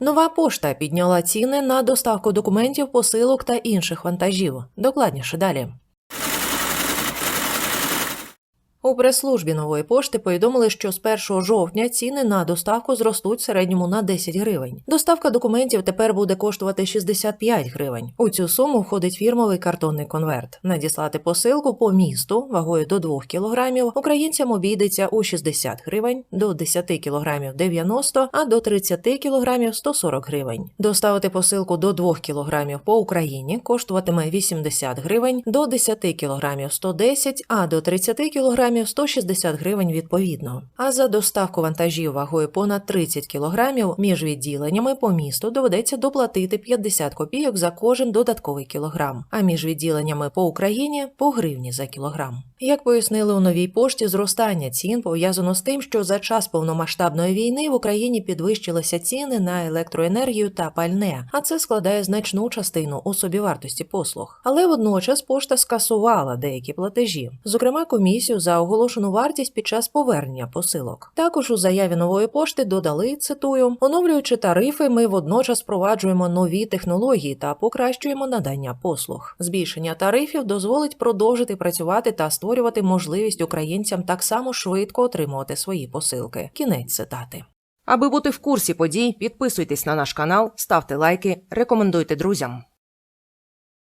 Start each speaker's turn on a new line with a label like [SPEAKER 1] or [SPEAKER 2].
[SPEAKER 1] Нова пошта підняла ціни на доставку документів, посилок та інших вантажів. Докладніше далі. У прес-службі нової пошти повідомили, що з 1 жовтня ціни на доставку зростуть в середньому на 10 гривень. Доставка документів тепер буде коштувати 65 гривень. У цю суму входить фірмовий картонний конверт. Надіслати посилку по місту вагою до 2 кг українцям обійдеться у 60 гривень, до 10 кг 90, а до 30 кг 140 гривень. Доставити посилку до 2 кг по Україні коштуватиме 80 гривень, до 10 кг 110, а до 30 кг 160 гривень відповідно. А за доставку вантажів вагою понад 30 кг між відділеннями по місту доведеться доплатити 50 копійок за кожен додатковий кілограм, а між відділеннями по Україні по гривні за кілограм. Як пояснили у новій пошті, зростання цін пов'язано з тим, що за час повномасштабної війни в Україні підвищилися ціни на електроенергію та пальне, а це складає значну частину у собівартості послуг. Але водночас пошта скасувала деякі платежі, зокрема комісію за оголошену вартість під час повернення посилок. Також у заяві нової пошти додали цитую: оновлюючи тарифи, ми водночас впроваджуємо нові технології та покращуємо надання послуг. Збільшення тарифів дозволить продовжити працювати та створювати можливість українцям так само швидко отримувати свої посилки. Кінець цитати.
[SPEAKER 2] Аби бути в курсі подій, підписуйтесь на наш канал, ставте лайки, рекомендуйте друзям.